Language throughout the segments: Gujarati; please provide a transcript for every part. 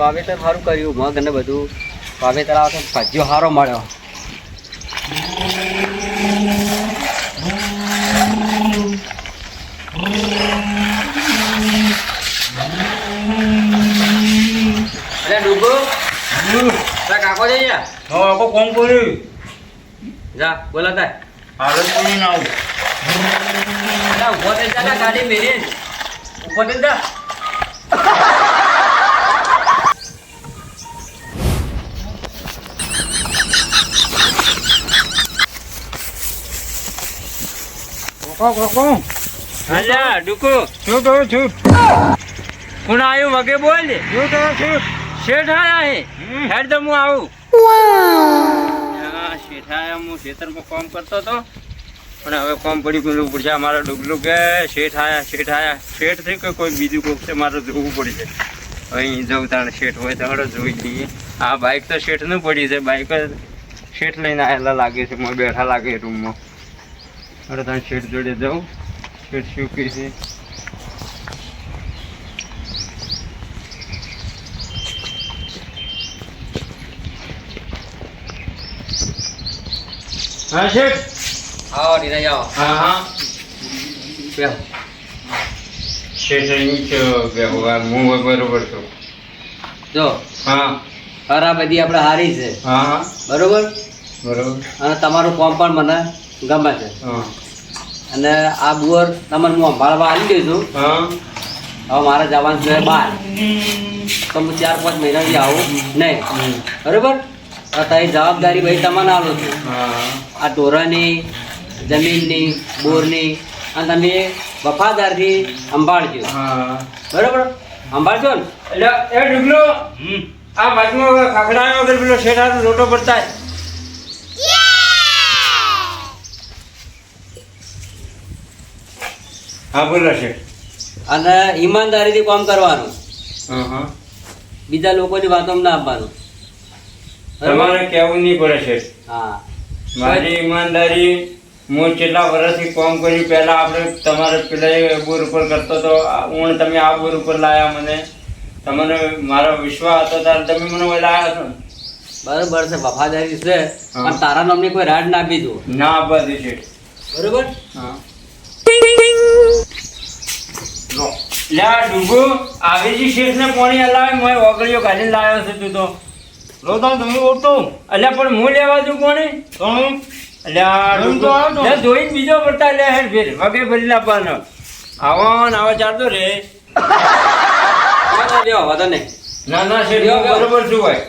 વાવેતર સારું કર્યું મગ અને બધું. વાવેતર આવે તો ભાજીઓ સારો મળ્યો. અરે ડૂબો તારા કાકો જા હવે આખો કોમ કર્યું જા બોલા તા હાલ જ ના આવું? અલા, ઊભો થઈ જા ને ગાડી મેલી ઊભો થઈ જા. કોકો કોકો અલ્યા ડુકુ. શું કહો છું કોણ આવ્યું? મગે બોલ શું કહો છું શેઠ આયા હે હેડ તો હું આવું. હા, શેઠ આયા હું ખેતરમાં કામ કરતો તો પણ હવે કોમ પડી ગયું પડશે. અમારે ડુગલું કે શેઠ આયા શેઠ આયા. શેઠ થઈ કે કોઈ બીજું કોક છે મારે જોવું પડશે અહીં જવું તાણે શેઠ હોય તો હળો જોઈ લઈએ. આ બાઇક તો શેઠનું પડી છે. બાઇક શેઠ લઈને આવેલા લાગે છે. હું બેઠા લાગે રૂમમાં હવે તાણે શેઠ જોડે જાઉં. શેઠ શું કહે છે? હા શેઠ? આવો નીરજ આવો. હા હા. બેહો. શેઠ અહીં છે વ્યવહાર હું બરોબર છું જો હા. હરા બધી આપણે હારી છે. હા હા. બરોબર? બરોબર. અને તમારું કોમ પણ મને ગમે છે. હા. અને આ બુઅર તમને હું સંભાળવા આવી દઈશું છું. હવે મારે જવાનું છે બહાર. તો હું ચાર પાંચ મહિનાથી આવું. નહીં. બરોબર? તારી જવાબદારી ભાઈ તમને આલો છું. આ ઢોરાની જમીનની બોરની અને તમે વફાદારથી સંભાળજો. હા. બરોબર? સંભાળજો ને. એટલે એ ડુગલો આ બાજુમાં ખાખડાયો વગર પેલો શેઠાનો લોટો પડતા હા બોલો અને ઈમાનદારીથી કામ કરવાનું. બીજા લોકોની વાતો ના આપવાનું. તમારે કેવું નહીં પડે છે. હા. મારી ઈમાનદારી હું કેટલા વર્ષથી કામ કર્યું પહેલાં આપણે તમારે પેલા બોર ઉપર કરતો તો હું તમે આ બોર ઉપર લાયા મને. તમને મારો વિશ્વાસ હતો ત્યારે તમે મને લાયા છો ને? બરોબર છે વફાદારી છે. પણ તારા નામની કોઈ રાડ ના આપી દો ના આપવા દે છે. બરોબર? હા. લો. લે આ ડૂગો આવી જી શેઠને કોણી હલાવે મોય ઓગળીઓ કાઢીને લાવ્યો છે તું તો. લો તો તમે ઓટો. અલ્યા પણ હું લેવા દઉં કોણે? તો અલ્યા લે ધોઈને બીજો પડતા લે હેડ ફેર વગે ભરી લાવવાનો આવો ને આવો ચાલતો રે. વાંધો નહીં, વાંધો નહીં. ના ના શેઠ. બરોબર શું હોય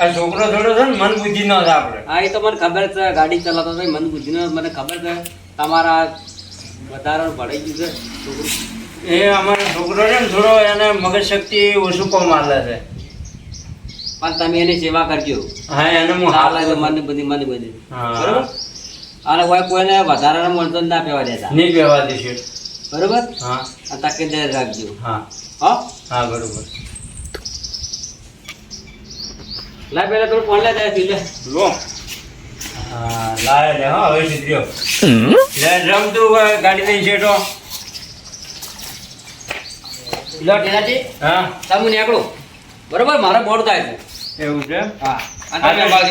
આ છોકરો થોડો છે ને મન બુદ્ધિ ન થાય આપણે. હા એ તો મને ખબર છે ગાડી ચલાવતો મન બુદ્ધિ નો મને ખબર છે. તમારા વધારા ભરાઈ ગયું છે છોકરું. એ અમારો છોકરો છે ને થોડો એને મગજ શક્તિ ઓછું કોમ આલે છે. પણ તમે એની સેવા કરજો. હા એને હું હાલ હાલ લાગે મને બધી મને બધી. હા. બરોબર? અને કોઈ કોઈને વધારાનો મળતો ના પેવા દેતા. નહીં બેવા દેશે. બરોબર? હા. તકેદારી રાખજો. હા. હા? હા બરોબર. લા પેલા થોડું ફોન લે જાય લે. લો. હા લાય લે હા હવે સુધર્યો લે રમતું હોય ગાડી નહીં શેઠો. લો ટીનાજી હા. તમે નીકળો. બરોબર? મારે બોર્ડ થાય એવું છે હા.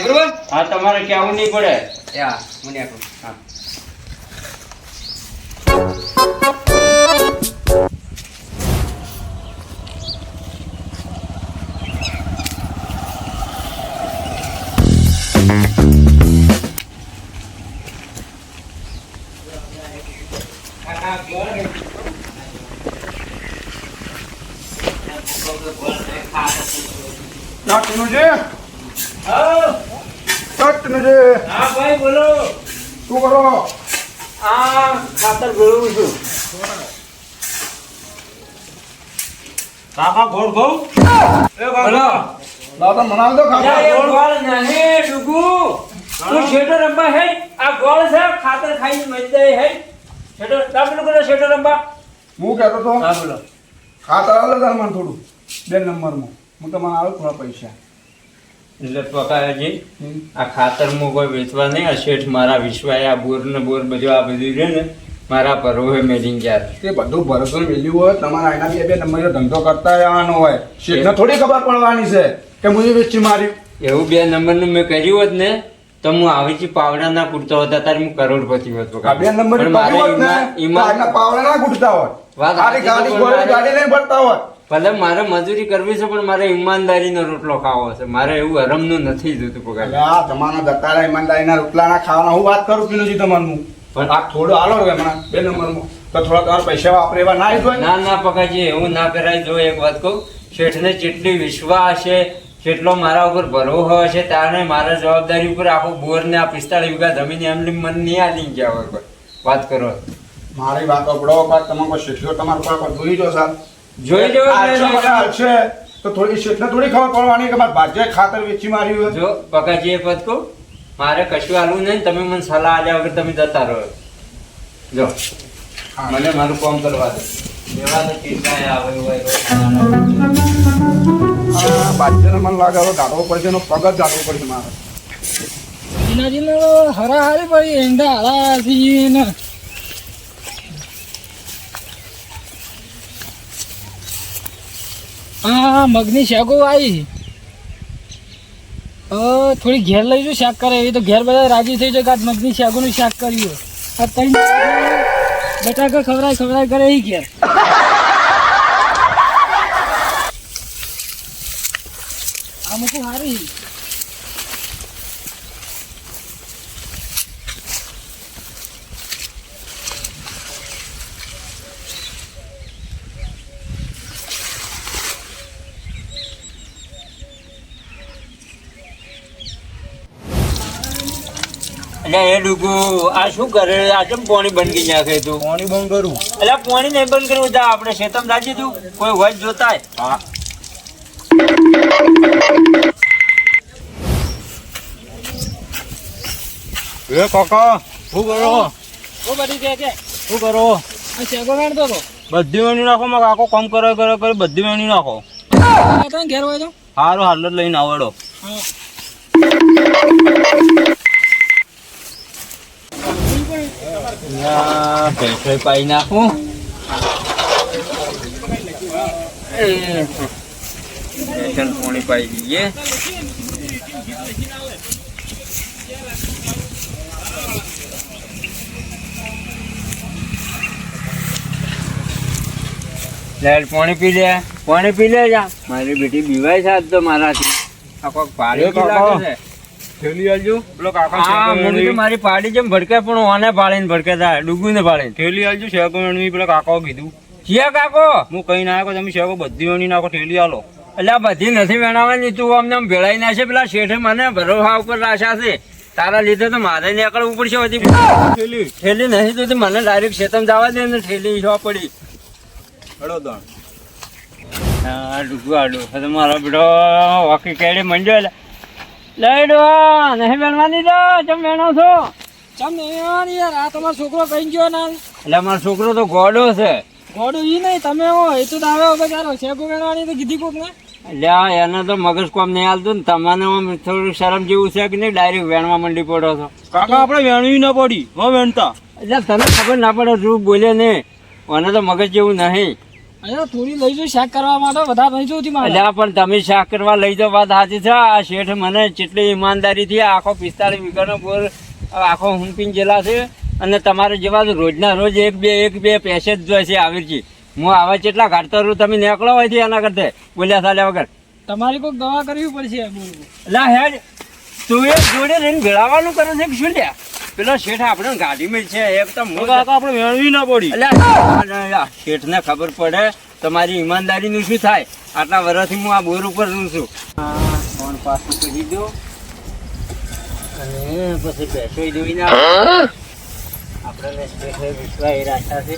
બરોબર? હા તમારે કહેવું નહીં પડે? હા હું નીકળું. હા. નાટનું છે હા નાટનું છે હા ભાઈ બોલો. શું કરો? આ ખાતર ભેળવું છું. કાકા ગોળ ઘઉં એ બોલો. દાદા મનાવ દો કાકા ગોળ. નહીં, ડુગુ. તું શેઠો રંબા હે? આ ગોળ છે ખાતર ખાઈને મરી હે. શેઠો તા કરો શેઠો રંબા હું કહેતો તો હા બોલો. ખાતર આવે મને થોડું. બે નંબરમાં. હું તમારે આવ્યો થોડા પૈસા. એટલે પકાયાજી આ ખાતર હું કોઈ વેચવા નહીં આ શેઠ મારા વિશ્વાય આ બોર ને બોર બધું આ બધું રહે ને મારા પરોહે મેલિંગ ગયા. તે બધું ભરોસો મેલ્યું હોય તમારા એના બે બે નંબરનો ધંધો કરતા રહેવાનો હોય. શેઠને થોડી ખબર પડવાની છે કે હું વેચી માર્યું. એવું બે નંબરનું મેં કર્યું હોત ને તો હું આવી જ પાવડા ના કૂટતો હતો ત્યારે હું કરોડપતિ હતો બે નંબર પાવડાના કૂટતા હોય ગાડી લઈને ભરતા હોય ભલે મારે મજૂરી કરવી છે પણ મારે ઈમાનદારીનો રોટલો ખાવો છે. મારે એવું હરમનું નથી જોતું પગાર. આ જતા રહ્યા ઈમાનદારીના રોટલાના ખાવાના. હું વાત કરું પીલુજી તમારું. પણ- આ થોડો હવે હમણાં બે નંબરમાં. તો થોડા તમારા પૈસા વાપરે એવા ના જ ના? ના પકાજી એવું ના કરાય જો એક વાત કહું શેઠને જેટલી વિશ્વાસ છે જેટલો મારા ઉપર ભરોસો છે ત્યારે મારા જવાબદારી ઉપર આખો બોર ને આ પિસ્તાળીસ વીઘા જમીન એમની મન નહીં આલી ગયા હોય વાત કરો. મારી વાતો પડો પાછ તમે કોઈ શેઠિયો તમારા પર જોઈ જો સાહેબ. જોઈ લેવો હાલશે તો થોડી શેઠને થોડી ખબર પડવાની કે મારે ભાજ્ય ખાતર વેચી માર્યું હોય. જો પગાજી એ કહું મારે કશું હાલવું નહીં તમે મને સલાહ આલ્યા વગર તમે જતા રહો. જો મને મારું કામ કરવા દો. એવા તો કેટલાય આવે. હોય ભાજ્યને મને લાગે હવે ગાઢવો પડશે એનો પગ જ ગાઢવો પડશે મારે. એનાજીનો હરા હારી પડી એંડા હરા થી ને હા મગની શાકો આવી થોડી ઘેર લઈ જો શાક કરે. એ તો ઘેર બધા રાજી થઈ જાય કે મગની શાકોનું શાક કર્યું. આ ત્રણ બટાકા ખવડાય ખવડાય કરે એ ઘેર આ મૂકું હારી એટલે એ ડુગુ આ શું કરે? આ કેમ પાણી બંધ કરી નાખે તું? પાણી બંધ કરું. એટલે પાણી નહીં બંધ કરવું આપણે શેતમ દાજી તું. કોઈ વચ જોતા હા. એ કાકા શું કરો? કે કે શું કરો? શેકો વેણતો હતો બધી વેણી નાખો માં કાકો કામ કરો કરે કરે બધી વેણી નાખો. ઘેર હોય તો? સારું હાલ લઈને આવડો. હા. પૈસે પાઈ નાખું પાણી પાઈ દઈએ લે પાણી પી લે. પાણી પી લે જા. મારી બેટી બીવાય છે આજ તો મારાથી. આ કોક પાડી એ લાગે છે. થેલી આલજો. પેલો હા મને તો મારી પાડી જેમ ભડકે પણ ઓને પાડીને ભડકે થાય ડુગુને પાડીને થેલી આલજો શેકો વેણવી પેલા કાકાઓ કીધું. જીયા કાકો? હું કઈ ના આવ્યો તમે શેકો બધી વેણી નાખો થેલી આલો. એટલે બધી નથી વેણાવાની તું અમને આમ ભેળાઈ છે પેલા શેઠે મને ભરોસા ઉપર રાશા છે. તારા લીધે તો મારે નીકળવું પડશે બધી. થેલી. ઠેલી નહીં તો મને ડાયરેક્ટ શેતમ જવા દે ને ઠેલી જો પડી. હળો દણ. હા ડુગુ આડું મારો બેટો વાકી કેડી મંડ્યો એટલે. લઈ ડો નહીં વેણવાની તો ચમ વેણો છો? ચમ નહીં યાર આ તમારો છોકરો કઈ ગયો ના? એટલે મારો છોકરો તો ગોડો છે. ગોડો ઈ નહીં તમે હો એ તો દાવે શેકો વેણવાની તો કીધી કોક ને એટલે એને તો મગજ કોમ નહીં હાલતું ને તમને થોડું શરમ જેવું છે કે નહીં ડાયરેક્ટ વેણવા મંડી પડો છો. કાકા આપણે વેણવી ના પડી હો વેણતા. એટલે તને ખબર ના પડે તું બોલે ને મને તો મગજ જેવું નહીં. અહીંયા થોડી લઈ જો શાક કરવા માટે બધા ભાઈ જોતી મારે. પણ તમે શાક કરવા લઈ જાઓ વાત સાચી છે. આ શેઠ મને જેટલી ઈમાનદારીથી આખો પિસ્તાળીસ વીઘાનો બોર આખો હુંપીન જેલા છે. અને તમારે જેવા રોજના રોજ એક બે એક બે પૈસે જોઈએ છે આવીરજી. હું આવા જેટલા ઘાટતો રહું તમે નીકળો હોય એના કરતા. બોલ્યા સાલ્યા વગર. તમારી કોઈક દવા કરવી પડશે એટલે હેડ તું એ જોડે રહીને ભેળાવાનું કરે છે કે શું લ્યા? પેલો શેઠ આપણે ગાડીમાં છે એક તો હું કાકા આપણે વેણવી ના પડી. એટલે શેઠને ખબર પડે તમારી ઈમાનદારીનું શું થાય? આટલા વર્ષથી હું આ બોર ઉપર રહું છું. ફોન પાછું કરી દો. અને પછી પૈસો જોઈ ના આપણને શેઠે વિશ્વાસ એ રાખ્યા છે.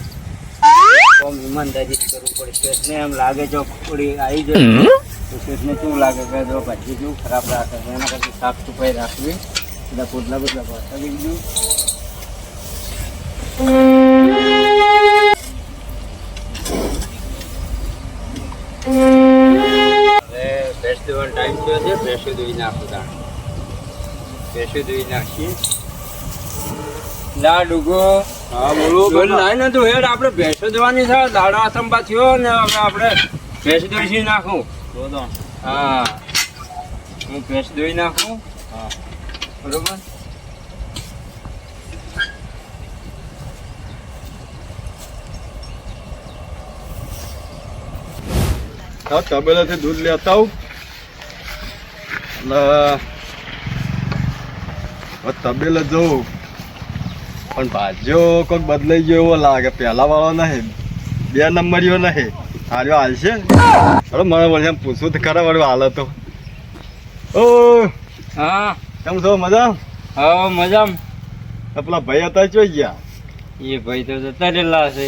કોમ ઈમાનદારી કરવું પડે. શેઠને એમ લાગે જો થોડી આવી જાય તો શેઠને શું લાગે કે જો ભાજી જેવું ખરાબ રાખે છે એના કરતાં સાફ સફાઈ રાખવી. બધા પોટલા પહોંચાડી દીધું હવે ભેંસ દોવાનો ટાઈમ થયો છે ભેંસો દોઈ નાખું તાણ ભેંસો દોઈ નાખીએ લા ડુગો હા બોલો ડોલ લાઈને તું હેડ આપણે ભેંસો દોવાની છે દાડા આસંબા થયો ને હવે આપણે ભેંસ દોઈ નાખું હા હું ભેંસ દોઈ નાખું હા બરોબર? હા તબેલાથી દૂધ લેતા આવું. એટલે તબેલે જવું પણ ભાજ્યો કોઈક બદલાઈ ગયો એવો લાગે. પહેલા વાળો નહીં બે નંબરીઓ નહીં. હાર્યો હાલશે. હવે મને વળી પૂછવું તો ખરા વળી હાલ હતો. ઓ હા. કેમ છો? મજા? હા મજામાં. આ પેલા ભાઈ હતા ચોઈ ગયા? એ ભાઈ તો જતા રહેલા છે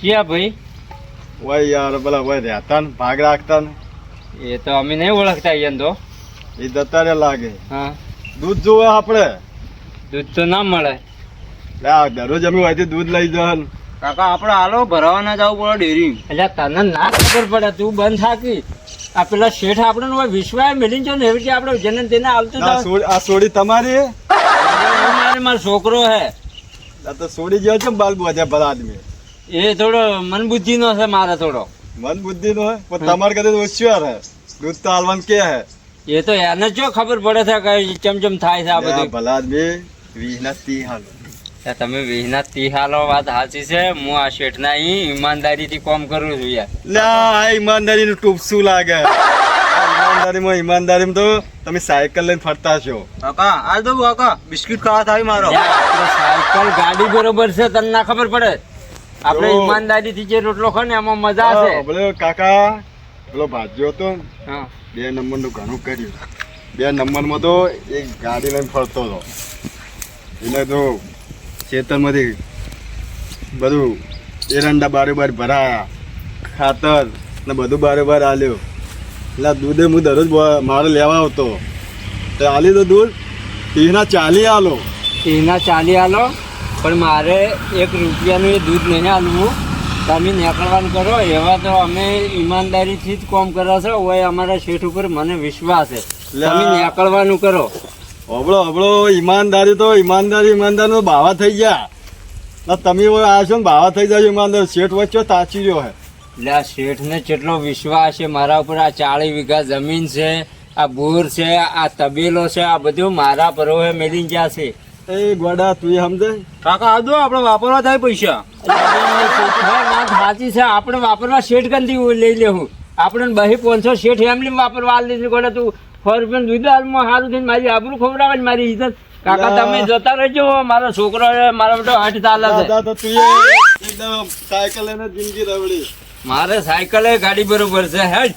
ક્યાં ભાઈ? ઓય યાર પેલા ઓય રહેતા ને ભાગ રાખતા ને. એ તો અમે નહીં ઓળખતા અહીંયા તો. એ જતા રે લાગે. હા. દૂધ જોવે આપણે દૂધ તો ના મળે. દરરોજ અમે વાંચી દૂધ લઈ જવાનું. કાકા આપણે હાલો ભરાવાના જવું પડે ડેરી એટલે તને ના ખબર પડે તું બંધ થાકી. આ પેલા શેઠ આપણે હોય વિશ્વાય મેલી છો ને એવી કે આપણે જેને તેને આવતું આ સોડી આ સોડી તમારી? મારે મારો છોકરો હે. આ તો સોડી જેવા છે બાલ બોધ્યા ભલા આદમી. એ થોડો મન બુદ્ધિ નો છે મારે થોડો. મન બુદ્ધિ નો હે? પણ તમારે કદાચ ઓછું યાર હે. દૂધ તો હાલવાનું કે હે? એ તો એને જો ખબર પડે છે કે ચમ ચમ થાય છે આ બધું. ભલા આદમી વીસ ના તી હાલ. આ તમે વિહના તિહાલો વાત સાચી છે હું આ શેઠના અહીં ઈમાનદારીથી કામ કરું છું યાર. લે આ ઈમાનદારી નું ટૂપ શું લાગે? ઈમાનદારીમાં ઈમાનદારીમાં તો તમે સાયકલ લઈને ફરતા છો. કાકા આ દઉં કાકા બિસ્કિટ ખાવા થાય મારો. સાયકલ ગાડી બરોબર છે તને ના ખબર પડે? આપણે ઈમાનદારી ઈમાનદારીથી જે રોટલો ખાને એમાં મજા છે. બોલે કાકા પેલો ભાજ્યો હતો હા. બે નંબરનું ઘણું કર્યું. બે નંબરમાં તો એક ગાડી લઈને ફરતો હતો. એટલે તો ખેતરમાંથી બધું એરંડા બારોબાર ભરાયા ખાતર ને બધું બારોબાર આલ્યો. એટલે દૂધે હું દરરોજ મારે લેવા આવતો. તો આલી તો દૂધ ત્રીસના ચાલી આલો. એના ચાલી આલો પણ મારે એક રૂપિયાનું એ દૂધ નહીં આલવું. તમે નીકળવાનું કરો એવા તો અમે ઈમાનદારીથી જ કામ કરો છો હોય અમારા શેઠ ઉપર મને વિશ્વાસ છે. તમે નીકળવાનું કરો. હબળો હબળો ઈમાનદારી તો ઈમાનદારી ઈમાનદાર નો બાવા થઈ ગયા. ના તમે આ છો ને બાવા થઈ જાય ઈમાનદાર. શેઠ વચ્ચે તાચી રહ્યો હે. એટલે આ શેઠને કેટલો વિશ્વાસ છે મારા ઉપર આ ચાળી વીઘા જમીન છે આ બોર છે આ તબેલો છે આ બધું મારા પરોહે મેલી ગયા છે. એ ગોડા તું એ સમજે? કાકા આ દો આપણે વાપરવા થાય પૈસા. વાત સાચી છે આપણે વાપરવા શેઠ કંથી લઈ લેવું. આપણે બહી પાંચસો શેઠ એમલી વાપરવા હાલ દીધી ગોડા તું દૂધ હાલમાં સારું થઈને મારી આબરૂ ખવડાવે ને મારી ઇજ્જત કાકા તમે જતા રહેજો મારો છોકરો મારા બેટો હઠ ચાલે છે. તો એકદમ સાયકલ એને જિંદગી રવડી. મારે સાયકલ એ ગાડી બરોબર છે હેડ.